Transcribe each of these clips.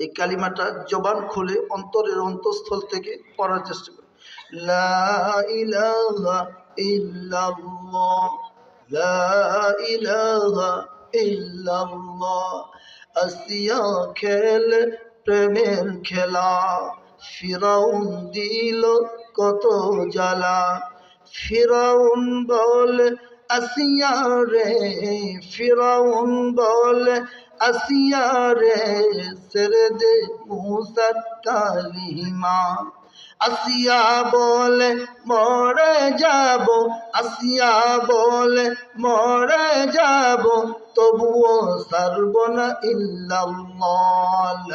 এই কালিমাটা জবান খুলে অন্তরের অন্তঃস্থল থেকে পড়ার চেষ্টা করি। লা লা আসিয়া খেল, প্রেমের খেলা। ফিরাউন দিল কত জ্বালা। ফিরাউন বল, আসিয়া রে। ফিরাউন বলে আসিয়া রে সেরে দে মুসার কালিমা আসিয়া বলে, মরে যাব। আসিয়া বলে, মরে যাব। তবুও সারব না ইল্লাল্লাহ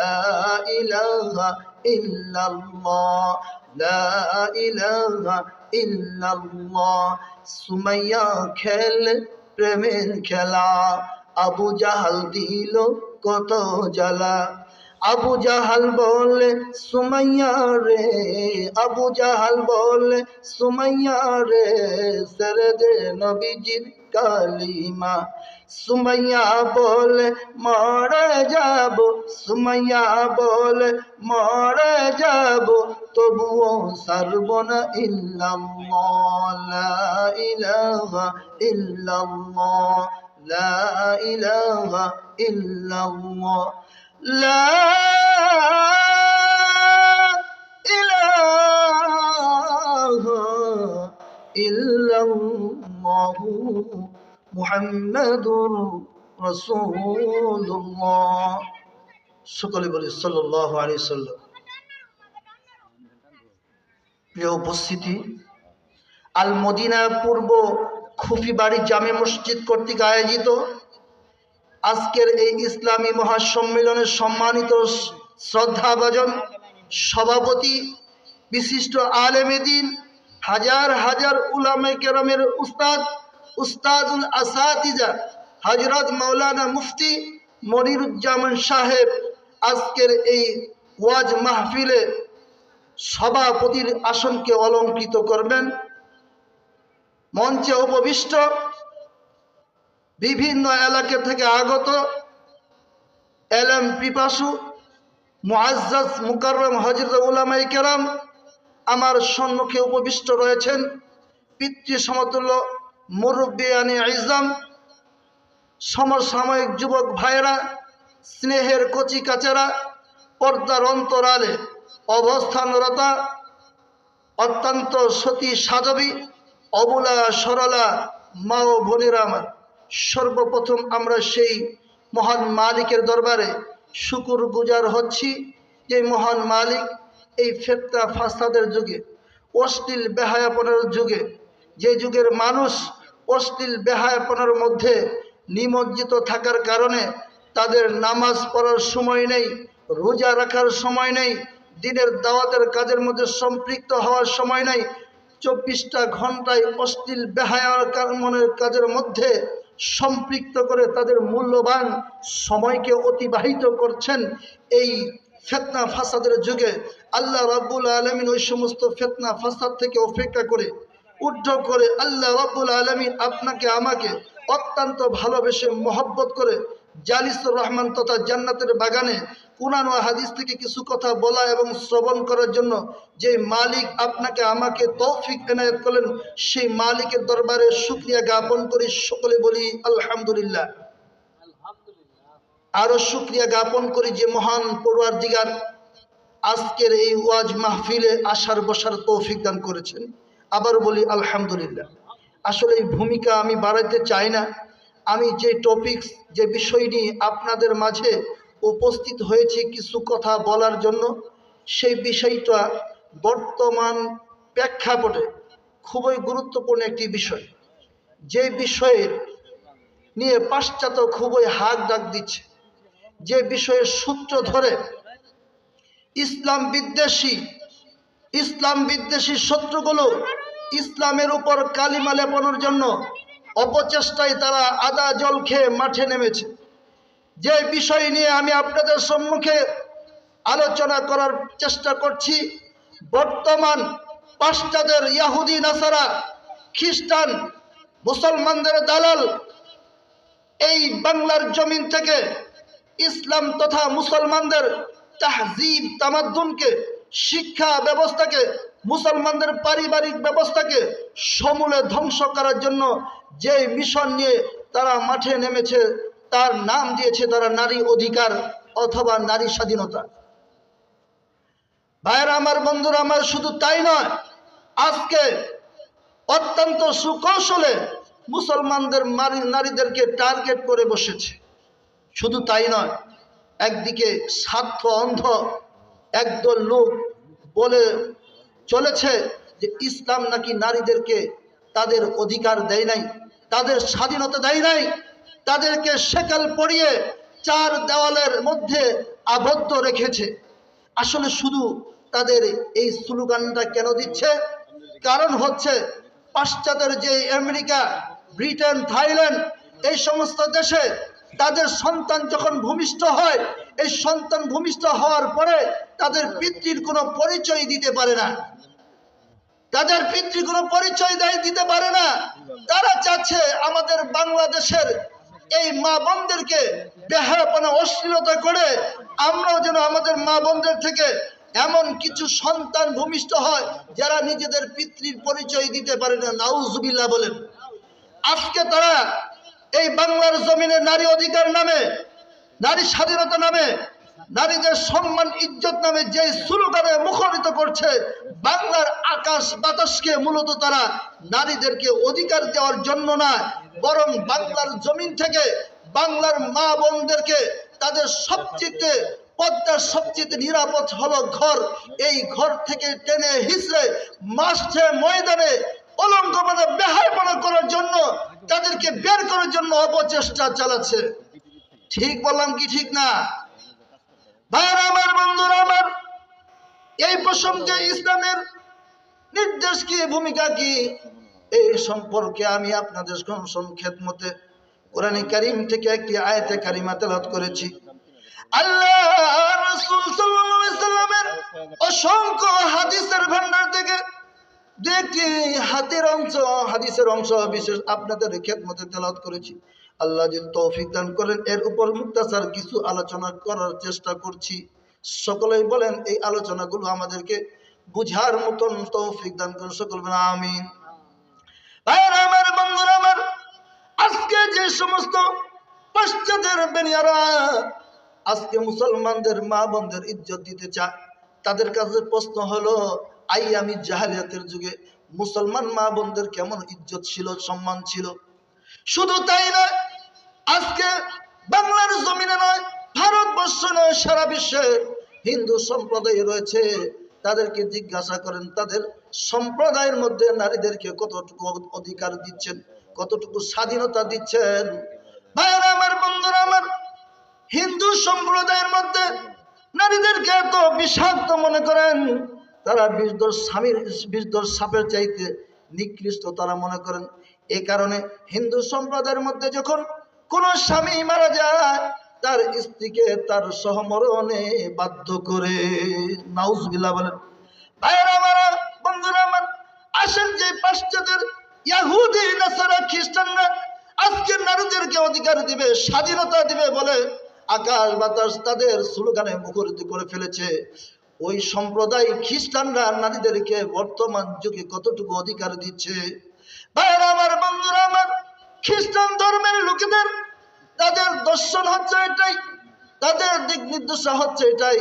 ইলাহা ইল্লাল্লাহ, লা ইলাহা ইল্লাল্লাহ। সুমাইয়া খেল প্রেমের খেলা। আবু জাহাল দিল কত জ্বালা। আবু জাহাল বলে, সুমাইয়া রে। আবু জাহাল বলে, সুমাইয়া রে। সেরে দে নবীজির কালিমা। সুমাইয়া বলে, মরে যাব। সুমাইয়া বলে, মরে যাব। তবুও সারব না ইল্লাল্লাহ ইলাহা ইল্লাল্লাহ। লা ইলাহা ইল্লাল্লাহ لا إله إلا الله محمد رسول الله সকলে বলি সাল্লাহ আলি সাল্লাম প্রিয় উপস্থিতি আল মদিনা পূর্ব খুফিবাড়ি জামে মসজিদ কর্তৃক আয়োজিত আজকের এই ইসলামী মহাসম্মেলনের সম্মানিত শ্রদ্ধাভাজন সভাপতি, বিশিষ্ট আলেমেদিন হাজার হাজার উলামে কেরামের উস্তাদ, উস্তাদুল আসাতিজা হজরত মৌলানা মুফতি মনিরুজ্জামান সাহেব আজকের এই ওয়াজ মাহফিলে সভাপতির আসনকে অলঙ্কৃত করবেন। মঞ্চে উপবিষ্ট বিভিন্ন এলাকা থেকে আগত এলএম পিপাসু, মুআজ্জাজ মুকাররম হজরত উলামাই কেরাম আমার সম্মুখে উপবিষ্ট রয়েছেন। পিতৃ সমতুল্য মুরব্বিয়ানি ইজাম সমসাময়িক যুবক ভাইয়েরা, স্নেহের কচি কাচেরা, পর্দার অন্তরালে অবস্থানরতা, অত্যন্ত সতী সাধবী অবুলা, সরলা মা ও বোনেরা আমার। সর্বপ্রথম আমরা সেই মহান মালিকের দরবারে শুকুর গুজার হচ্ছি। যে মহান মালিক এই ফেতনা ফাসাদের যুগে, অশ্লীল বেহায়াপনার যুগে, যে যুগের মানুষ অশ্লীল বেহায়াপনার মধ্যে নিমজ্জিত থাকার কারণে তাদের নামাজ পড়ার সময় নেই, রোজা রাখার সময় নেই, দিনের দাওয়াতের কাজের মধ্যে সম্পৃক্ত হওয়ার সময় নেই চব্বিশটা ঘন্টায় অশ্লীল বেহায়ার মনের কাজের মধ্যে সম্পৃক্ত করে তাদের মূল্যবান সময়কে অতিবাহিত করছেন এই ফেতনা ফাসাদের যুগে। আল্লাহ রাব্বুল আলমিন ওই সমস্ত ফেতনা ফাসাদ থেকে অপেক্ষা করে, উদ্ধ করে আল্লাহ রাব্বুল আলমিন আপনাকে, আমাকে অত্যন্ত ভালোবেসে মহব্বত করে জালিসুর রহমান তথা জান্নাতের বাগানে কুরআন ও হাদিস থেকে কিছু কথা বলা এবং শ্রবণ করার জন্য যে মালিক আপনাকে আমাকে তৌফিক এনায়ত করলেন সেই মালিকের দরবারে শুক্রিয়া জ্ঞাপন করি। সকলে বলি আলহামদুলিল্লাহ। আরও শুক্রিয়া জ্ঞাপন করি যে মহান পড়ুয়ার দিগার আজকের এই ওয়াজ মাহফিলে আসার বসার তৌফিক দান করেছেন। আবার বলি আলহামদুলিল্লাহ। আসলে এই ভূমিকা আমি বাড়াইতে চাই না। আমি যে টপিকস যে বিষয় নিয়ে আপনাদের মাঝে উপস্থিত হয়েছি কিছু কথা বলার জন্য, সেই বিষয়টা বর্তমান প্রেক্ষাপটে খুবই গুরুত্বপূর্ণ একটি বিষয়। যে বিষয়ের নিয়ে পাশ্চাত্য খুবই হাক ডাক দিচ্ছে। যে বিষয়ের সূত্র ধরে ইসলাম বিদ্বেষী ইসলাম বিদ্বেষী শত্রুগুলো ইসলামের উপর কালিমা লেপনের জন্য অপচেষ্টায় তারা আদা জল খেয়ে মাঠে নেমেছে। যে বিষয় নিয়ে আমি আপনাদের সম্মুখে আলোচনা করার চেষ্টা করছি, বর্তমান পাশ্চাদের ইয়াহুদি, নাসারা, খ্রিস্টান, মুসলমানদের দালাল এই বাংলার জমিন থেকে ইসলাম তথা মুসলমানদের তাহজিব, তামাদ্দুনকে, শিক্ষা ব্যবস্থাকে, মুসলমানদের পারিবারিক ব্যবস্থাকে সমূলে ধ্বংস করার জন্য যে মিশন নিয়ে তারা মাঠে নেমেছে তার নাম দিয়েছে তারা নারী অধিকার অথবা নারী স্বাধীনতা। ভাইয়েরা আমার, বন্ধুরা আমার, শুধু তাই নয়, আজকে অত্যন্ত সুকৌশলে মুসলমানদের নারীদেরকে টার্গেট করে বসেছে। শুধু তাই নয়, একদিকে স্বার্থ অন্ধ একদল লোক বলে চলেছে যে ইসলাম নাকি নারীদেরকে তাদের অধিকার দেয় নাই, তাদের স্বাধীনতা দেয় নাই। তাদেরকে সেকাল পরিয়ে চার দেওয়ালের মধ্যে আবদ্ধ রেখেছে। আসলে শুধু তাদের এই স্লোগানটা কেন দিচ্ছে? কারণ হচ্ছে পাশ্চাত্যের যে আমেরিকা, ব্রিটেন, থাইল্যান্ড এই সমস্ত দেশে তাদের সন্তান যখন ভূমিষ্ঠ হয়, এই সন্তান ভূমিষ্ঠ হওয়ার পরে তাদের পিতৃর কোনো পরিচয় দিতে পারে না। তাদের পিতৃ কোনো পরিচয় দেয়, দিতে পারে না। তারা চাচ্ছে আমাদের বাংলাদেশের এই মা বোনদেরকে বেহায়াপনা, অশ্লীলতা করে আমরাও যেন আমাদের মা বোনদের থেকে এমন কিছু সন্তান ভূমিষ্ঠ হয় যারা নিজেদের পিতৃর পরিচয় দিতে পারে না। নাউজুবিল্লাহ বলেন। আজকে তারা এই বাংলার জমিনে নারী অধিকার নামে, নারী স্বাধীনতা নামে নারীদের সম্মান, ইজ্জত নামে যে স্লোগানে মুখরিত করছে, বাংলার আকাশ বাতাসকে মূলত তারা নারীদেরকে অধিকার দেওয়ার জন্য না বরং বাংলার জমিন থেকে বাংলার মা বোনদেরকে তাদের সবচেয়ে পদ্মার সবচেয়ে নিরাপদ হলো ঘর। এই ঘর থেকে টেনে হিসড়ে মাঠে, ময়দানে অলঙ্কপনা বেহায়পনা করার জন্য, তাদেরকে বের করার জন্য অপচেষ্টা চালাচ্ছে। ঠিক বললাম কি ঠিক না? ভাইয়েরা আমার, বন্ধুরা আমার, এই প্রসঙ্গে ইসলামের নির্দেশ কি, ভূমিকা কি, এই সম্পর্কে আমি আপনাদের সংক্ষেপ মতে কোরআনে কারিম থেকে একটি আয়াতে কারিমা তেলাওয়াত করেছি। আল্লাহ রাসূল অসংখ্য হাদিসের ভান্ডার থেকে দু একটি হাতের অংশ, হাদিসের অংশ বিশেষ আপনাদের খেদমতে তেলাওয়াত করেছি। আল্লাহ যদি তৌফিক দান করেন, এর উপর মুক্তাসার কিছু আলোচনা করার চেষ্টা করছি। সকলেই বলেন, এই আলোচনাগুলো আমাদেরকে বুঝার মতন তৌফিক দান করেন। সকল আমিন। ভাইয়েরা আমার, বন্ধুরা আমার, আজকে যে সমস্ত পাশ্চাত্যের বেনিয়ারা আজকে মুসলমানদের মা বোনদের ইজ্জত দিতে চায়, তাদের কাছে প্রশ্ন হলো, আই আমি জাহালিয়াতের যুগে মুসলমান মা বোনদের কেমন ইজ্জত ছিল, সম্মান ছিল? শুধু তাই নয় আজকে বাংলার জমিনে নয়, ভারতবর্ষ নয়, সারা বিশ্বে হিন্দু সম্প্রদায় রয়েছে। তাদেরকে জিজ্ঞাসা করেন, তাদের সম্প্রদায়ের মধ্যে নারীদেরকে কতটুকু অধিকার দিচ্ছেন, কতটুকু স্বাধীনতা দিচ্ছেন? ভাইয়েরা আমার, বন্ধুরা আমার, হিন্দু সম্প্রদায়ের মধ্যে নারীদেরকে এত বিষাক্ত মনে করেন, তারা বিষদর স্বামীর বিষদর সাপের চাইতে নিকৃষ্ট তারা মনে করেন। এই কারণে হিন্দু সম্প্রদায়ের মধ্যে যখন কোন স্বামী মারা যায়, তার স্ত্রীকে তার সহমরণে বাধ্য করে। নাউজবিল্লা বলেন, ভাইয়েরা আমার, বন্ধুরা আমার, আসেন যে পাশ্চাত্যের ইয়াহুদি, নাসারা, খ্রিস্টানরা আজকে নারীদেরকে অধিকার দিবে, স্বাধীনতা দিবে বলে আকাশ বাতাস তাদের স্লোগানে মুখরিত করে ফেলেছে। ওই সম্প্রদায় খ্রিস্টানরা নারীদেরকে বর্তমান যুগে কতটুকু অধিকার দিচ্ছে? ভাইয়েরা আমার, বন্ধুরা আমার, খ্রিস্টান ধর্মের লোকেদের তাদের দর্শন হচ্ছে এটাই। তাদের দিক নির্দেশা হচ্ছে এটাই।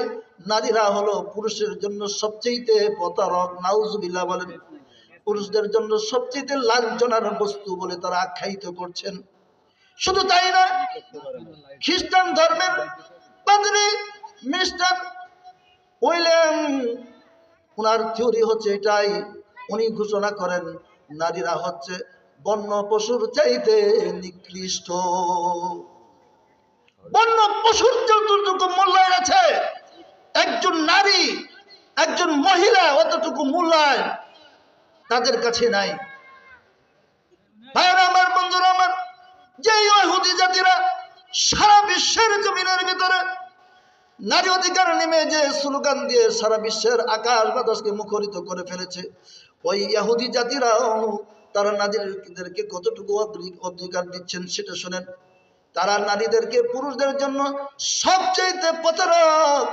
নারীরা হলো পুরুষের জন্য সবচেয়ে প্রতারক, নাউজুবিল্লাহ বলেন। পুরুষদের জন্য সবচেয়ে লাঞ্ছনার বস্তু বলে তারা আখ্যায়িত করছেন। শুধু তাই নয় খ্রিস্টান ধর্মের পাদ্রী মিস্টার উইলিয়াম ওনার থিওরি হচ্ছে এটাই। উনি ঘোষণা করেন, নারীরা হচ্ছে বন্য পশুর চাইতে নিকৃষ্ট। বন্য পশুর যতটুকু মূল্যায়ন আছে, একজন নারী, একজন মহিলা অতটুকু মূল্যায়ন তাদের কাছে নাই। ভাইরা আমার বন্ধুরা আমার যে ইহুদি জাতিরা সারা বিশ্বের জমিনের ভিতরে নারী অধিকার নেমে যে স্লোগান দিয়ে সারা বিশ্বের আকাশ বাতাসকে মুখরিত করে ফেলেছে, ওই ইহুদি জাতিরাও তারা নারীদেরকে কতটুকু অধিকার দিচ্ছেন সেটা শোনেন। তারা নারীদেরকে পুরুষদের জন্য সবচেয়ে প্রতারক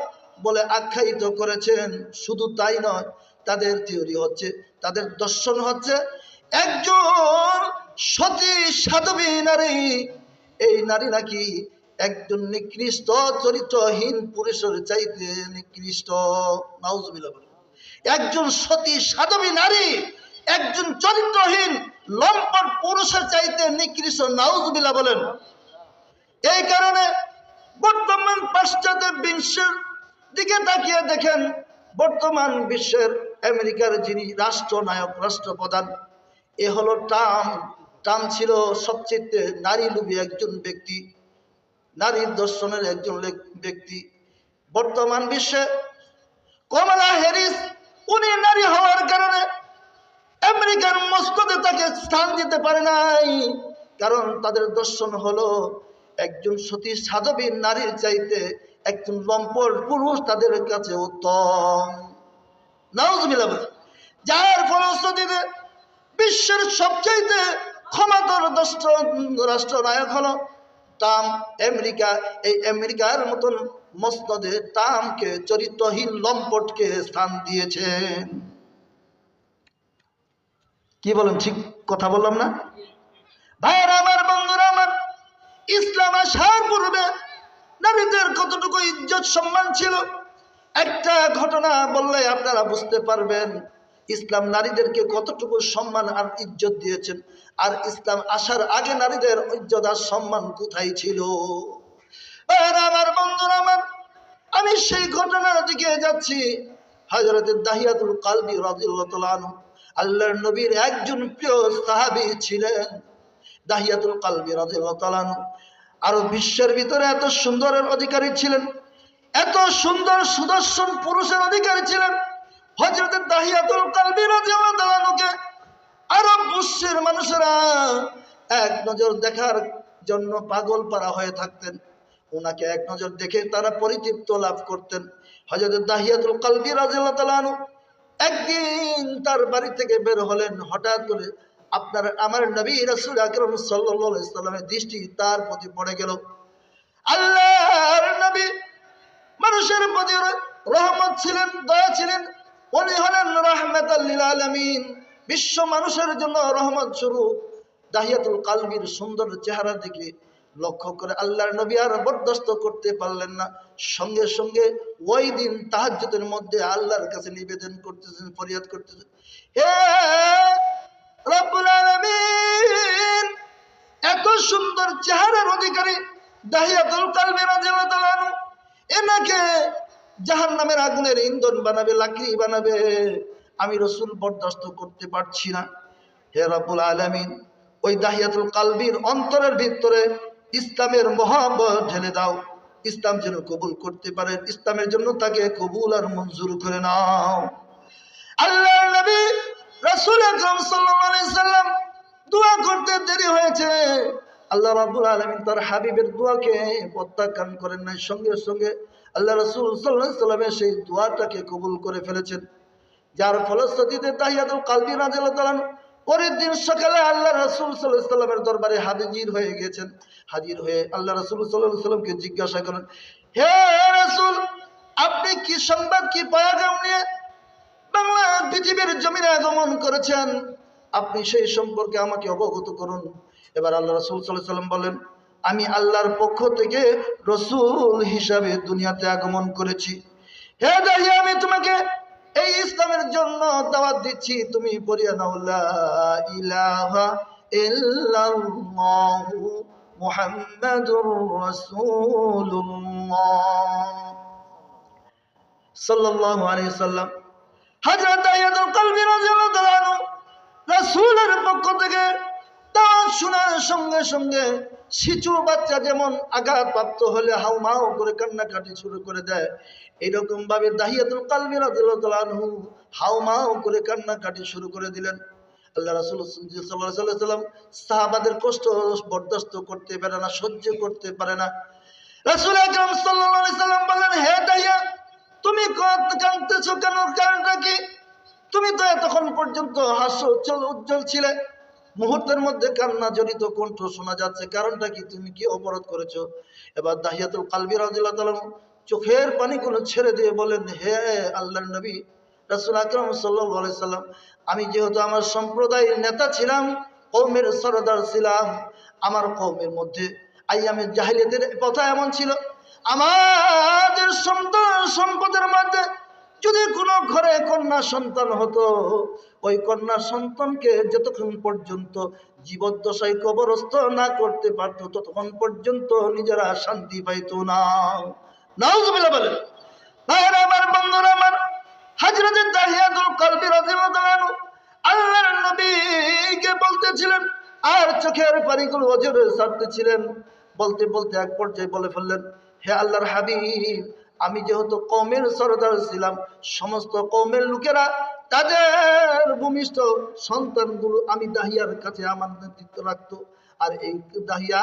বলে আখ্যায়িত করেছেন। শুধু তাই নয়, তাদের থিওরি হচ্ছে, তাদের দর্শন হচ্ছে একজন সতী সাধবী নারী। এই নারী নাকি একজন নিকৃষ্ট চরিত্রহীন পুরুষের চাইতে নিকৃষ্ট। একজন সতী সাধবী নারী একজন চরিত্রহীন লম্পট পুরুষের চাইতে নিকৃষ্ট নাউজুবিল্লাহ বলেন। এই কারণে বর্তমান পাশ্চাত্য বিশ্বের দিকে তাকিয়ে দেখেন, বর্তমান বিশ্বের আমেরিকার যিনি রাষ্ট্রনায়ক, রাষ্ট্রপ্রধান, এ হলো ট্রাম্প। ট্রাম্প ছিল সবচেয়ে নারী লোভী একজন ব্যক্তি, নারীর দর্শনের একজন ব্যক্তি। বর্তমান বিশ্বে কমলা হ্যারিস, উনি নারী হওয়ার কারণে আমেরিকার মস্কোতে তাকে স্থান দিতে পারে নাই। কারণ তাদের দর্শন হলো, একজন সতী সাধবী নারীর চাইতে একজন লম্পট পুরুষ তাদের কাছে উত্তম। নাউজুবিল্লাহ বলে। যার ফলশ্রুতিতে বিশ্বের সবচাইতে ক্ষমতার রাষ্ট্র রাষ্ট্রনায়ক হলো টাম আমেরিকা। এই আমেরিকার মতন মসনদে টামকে চরিত্রহীন লম্পটকে স্থান দিয়েছেন। কি বলেন, ঠিক কথা বললাম না? ভাইয়েরা আমার, বন্ধুরা আমার, ইসলাম আসার পূর্বে নারীদের কতটুকু ইজ্জত সম্মান ছিল? একটা ঘটনা বললে আপনারা বুঝতে পারবেন, ইসলাম নারীদেরকে কতটুকু সম্মান আর ইজ্জত দিয়েছেন, আর ইসলাম আসার আগে নারীদের ইজ্জত আর সম্মান কোথায় ছিল? আমার, বন্ধুরা আমার, আমি সেই ঘটনার দিকে যাচ্ছি। হজরত দাহিয়াতুল কালবি আনহু আল্লাহর নবীর একজন প্রিয় সাহাবী ছিলেন দাহিয়াতুল কালবি তাআলা আরও বিশ্বের ভিতরে এত সুন্দরের অধিকারী ছিলেন, এত সুন্দর সুদর্শন পুরুষের অধিকারী ছিলেন। হজরত দাহিয়াতুল কালবি তাআলা আরব বিশ্বের মানুষেরা এক নজর দেখার জন্য পাগল পারা হয়ে থাকতেন। ওনাকে এক নজর দেখে তারা পরিতৃপ্ত লাভ করতেন। হজরত দাহিয়াতুল কালবি আনহু একদিন তার বাড়ি থেকে বের হলেন, হঠাৎ করে আপনার, আমার নবী রাসূল আকরাম সাল্লাল্লাহু আলাইহি সাল্লামের দৃষ্টি তার প্রতি পড়ে গেল। আল্লাহর নবী মানুষের প্রতি রহমত ছিলেন, দয়া ছিলেন। উনি হলেন রাহমাতাল লিল আলামিন। বিশ্ব মানুষের জন্য রহমত স্বরূপ। দাহিয়াতুল কালবির সুন্দর চেহারা দিকে লক্ষ্য করে আল্লাহর নবী আর বরদাস্ত করতে পারলেন না। সঙ্গে সঙ্গে ওই দিন তাহাজ্জুদের মধ্যে আল্লাহর কাছে নিবেদন করতেছেন, ফরিয়াদ করতেছেন। হে এত সুন্দর চেহারার অধিকারী এনাকে জাহান্নামের ইন্ধন বানাবে বানাবে। আমি রসুল বরদাস্ত করতে পারছি না। হে ওই কালবির অন্তরের ভিতরে ইসলামের মহাব্বত ঢেলে দাও। ইসলাম যেন কবুল করতে পারে, ইসলামের জন্য তাকে কবুল আর মঞ্জুর করে নাও। নবী, রাসূল আলাইহি সাল্লাম করতে দেরি হয়েছে। আল্লাহ তার হাবিবের করেন নাই, সঙ্গে সঙ্গে আল্লাহ সেই দোয়াটাকে কবুল করে ফেলেছেন। যার ফলশ্রুতিতে তাহিয়াতুল কালবি রাদিয়াল্লাহু পরের দিন সকালে আল্লাহ রসুল সাল্লামের দরবারে হাজির হয়ে গেছেন হাজির হয়ে আল্লাহ রসুল সাল্লামকে জিজ্ঞাসা করেন হে রাসূল, আপনি কি সংবাদ, কি পয়গাম নিয়ে বাংলা পৃথিবীর জমিনে আগমন করেছেন? আপনি সেই সম্পর্কে আমাকে অবগত করুন। এবার আল্লাহ রসুল সাল্লাম বলেন, আমি আল্লাহর পক্ষ থেকে রসুল হিসাবে দুনিয়াতে আগমন করেছি। হে দাহি, আমি তোমাকে এই ইসলামের জন্য দাওয়াত দিচ্ছি, তুমি পড়িয়া নাও ইলাহা ইল্লাল্লাহু মুহাম্মাদুর রাসূলুল্লাহ। সাল্লাল্লাহু আলাইহি সাল্লাম। হযরত আইয়াদুল কলবি রাদিয়াল্লাহু তাআলা রাসূলের পক্ষ থেকে দাওয়াত শোনার সঙ্গে সঙ্গে শিশু বাচ্চা যেমন আঘাতপ্রাপ্ত হলে হাউমাউ করে কান্নাকাটি শুরু করে দেয়। এরকম ভাবে দাহিয়াতুল তাআলা আনহু হাউমাউ করে কান্নাকাটি শুরু করে দিলেন। আল্লাহ রাসূল সাল্লাম সাহাবাদের কষ্ট বরদাস্ত করতে পারে না, সহ্য করতে পারে না। রাসূল আকরাম সাল্লাম বললেন, হে দাহিয়া, তুমি কাঁদতেছো কেন? কারণটা কি? তুমি তো এতক্ষণ পর্যন্ত হাস্য উজ্জ্বল ছিলে। মুহূর্তের মধ্যে কান্না জড়িত কণ্ঠ শোনা যাচ্ছে। কারণটা কি? তুমি কি অপরাধ করেছ? এবার দাহিয়াতুল কালবি রাদিয়াল্লাহু তাআলা চোখের পানিগুলো ছেড়ে দিয়ে বলেন, হে আল্লাহ নবী, রাসুল আকরম সাল্লাম, আমি যেহেতু আমার সম্প্রদায়ের নেতা ছিলাম কৌমের সরদার ছিলাম, আমার কৌমের মধ্যে আইয়ামের জাহিলিয়াতের কথা এমন ছিল, আমাদের সম্পদের মধ্যে যদি কোনো ঘরে কন্যা সন্তান হতো, ওই কন্যা সন্তানকে যতক্ষণ পর্যন্ত জীবদ্দশায় কবরস্থ না করতে পারতো, ততক্ষণ পর্যন্ত নিজেরা শান্তি পাইতো না। বলেন আমার আমার নবীকে বলতেছিলেন, আর বলতে বলতে এক পর্যায়ে বলে ফেললেন, হে আল্লাহর হাবিব আমি যেহেতু কৌমের সরদার ছিলাম, সমস্ত কৌমের লোকেরা তাদের ভূমিষ্ঠ সন্তানগুলো আমি দাহিয়ার কাছে আমার নেতৃত্ব রাখতো। আর এই দাহিয়া,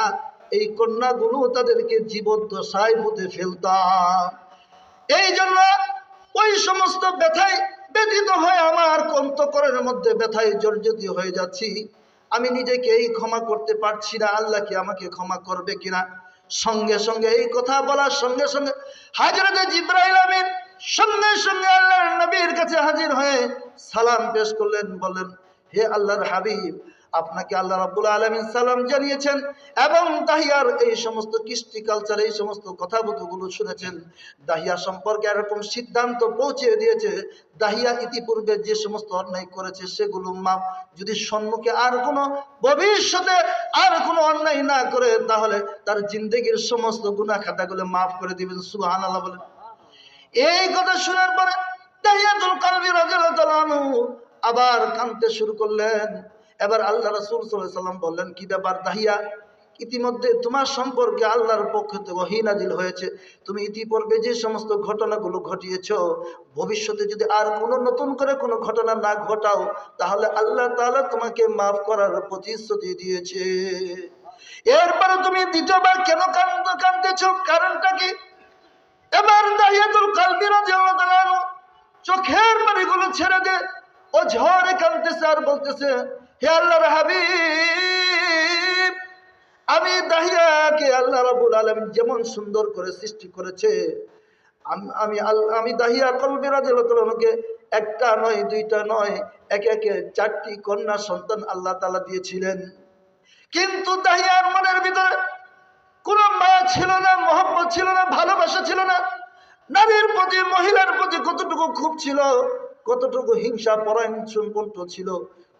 এই কন্যাগুলো তাদেরকে জীবদ্দশায় পুঁতে ফেলতাম। এই জন্য ওই সমস্ত ব্যথায় ব্যথিত হয়ে আমার কন্তকরের মধ্যে ব্যথায় জর্জরিত হয়ে যাচ্ছি। আমি নিজেকে এই ক্ষমা করতে পারছি না, আল্লাহ কি আমাকে ক্ষমা করবে কিনা? সঙ্গে সঙ্গে এই কথা বলার সঙ্গে সঙ্গে হাজরত জিব্রাইল আমিন সঙ্গে সঙ্গে আল্লাহর নবীর কাছে হাজির হয়ে সালাম পেশ করলেন, বললেন, হে আল্লাহর হাবিব আপনাকে আল্লাহ রাব্বুল আলামিন সালাম জানিয়েছেন এবং দাহিয়ার এই সমস্ত কৃষ্টি কালচার এই সমস্ত কথাগুলো শুনেছেন। দাহিয়া সম্পর্কে এরকম সিদ্ধান্ত পৌঁছে দিয়েছে। দাহিয়া ইতিপূর্বে যে সমস্ত অন্যায় করেছে, সেগুলো মাপ যদি সম্মুখে আর কোনো, ভবিষ্যতে আর কোনো অন্যায় না করে, তাহলে তার জিন্দগির সমস্ত গুনাহ খাতাগুলো মাফ করে দিবেন। সুবহানাল্লাহ বলেন। এই কথা শোনার পরে দাহিয়াতুল কালবি রাদিয়াল্লাহু আবার কাঁদতে শুরু করলেন। এবার আল্লাহ রাসূল সাল্লাম বললেন, কি ব্যাপার দাহিয়া? ইতিমধ্যে তোমার সম্পর্কে আল্লাহর পক্ষ থেকে ওহী নাজিল হয়েছে। তুমি ইতিপূর্বে যে সমস্ত ঘটনাগুলো ঘটিয়েছ, ভবিষ্যতে যদি আর কোনো নতুন করে কোনো ঘটনা না ঘটাও, তাহলে আল্লাহ তাআলা তোমাকে মাফ করার প্রতিশ্রুতি দিয়েছে। এরপরে তুমি দ্বিতীয়বার কেন কান্দ কান্দতেছো কারণটা কি? এবার দাহিয়াতুল কালবি রাদিয়াল্লাহু তাআলা আনহু চোখের পানিগুলো ছেড়ে দে। ও ঝড়ে কাঁদতেছে আর বলতেছে হে আল্লাহর হাবিব, আমি দাহিয়াকে আল্লাহ রাব্বুল আলামিন যেমন সুন্দর করে সৃষ্টি করেছে, আম- আমি দাহিয়া কলবি তাআলা একটা নয়, দুইটা নয়, একে একে চারটি কন্যা সন্তান আল্লাহ তালা দিয়েছিলেন। কিন্তু দাহিয়ার মনের ভিতরে কোনো মায়া ছিল না, মহব্বত ছিল না, ভালোবাসা ছিল না। নারীর প্রতি, মহিলার প্রতি কতটুকু খুব ছিল কতটুকু হিংসা পরায়ণ সম্পন্ন ছিল,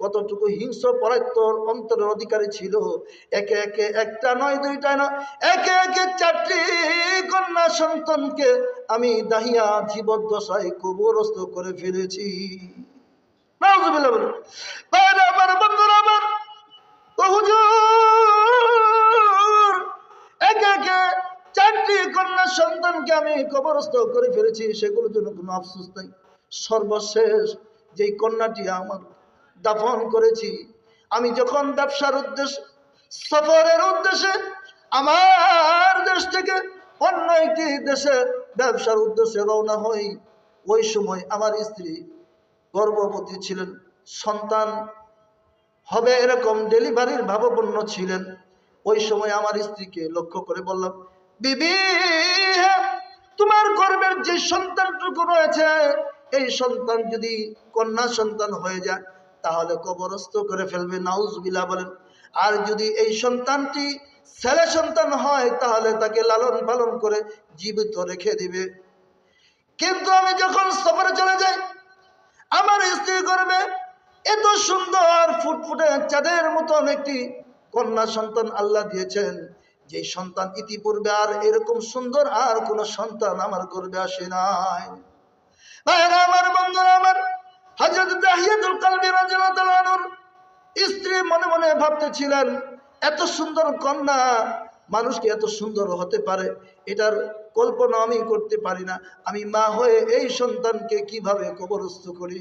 কতটুকু হিংস্র পরায়ত্তর অন্তরের অধিকারী ছিল? একে একে একটা নয়, দুইটা নয়, একে একে চারটি কন্যা সন্তানকে আমি দাহিয়া জীবদ্দশায় কবরস্থ করে ফেলেছি। একে একে চারটি কন্যা সন্তানকে আমি কবরস্থ করে ফেলেছি, সেগুলোর জন্য কোনো আফসোস নাই। সর্বশেষ যেই কন্যাটি আমার দাফন করেছি আমি যখন ব্যবসার উদ্দেশ্যে সফরের উদ্দেশ্যে আমার দেশ থেকে অন্য একটি দেশে ব্যবসার উদ্দেশ্যে রওনা হই ওই সময় আমার স্ত্রী গর্ভবতী ছিলেন সন্তান হবে এরকম ডেলিভারির ভাবপূর্ণ ছিলেন। ওই সময় আমার স্ত্রীকে লক্ষ্য করে বললাম বিবি হ্যাঁ, তোমার গর্বের যে সন্তানটুকু রয়েছে এই সন্তান যদি কন্যা সন্তান হয়ে যায়, তাহলে কবরস্থ করে ফেলবে নাউজবিলা বলেন। আর যদি এই সন্তানটি ছেলে সন্তান হয়, তাহলে তাকে লালন পালন করে জীবিত রেখে দিবে। কিন্তু আমি যখন সফরে চলে যাই, আমার স্ত্রী করবে এত সুন্দর ফুটফুটে চাঁদের মতন একটি কন্যা সন্তান আল্লাহ দিয়েছেন, যে সন্তান ইতিপূর্বে আর এরকম সুন্দর আর কোন সন্তান আমার গর্বে আসে নাই। ভাইরা আমার, বন্ধুরা আমার হজরত দাহিয়াতুল কলবি রাদিয়াল্লাহু স্ত্রী মনে মনে ভাবতেছিলেন, এত সুন্দর কন্যা মানুষকে এত সুন্দর হতে পারে? এটার কল্পনা আমি করতে পারি না। আমি মা হয়ে এই সন্তানকে কীভাবে কবরস্থ করি?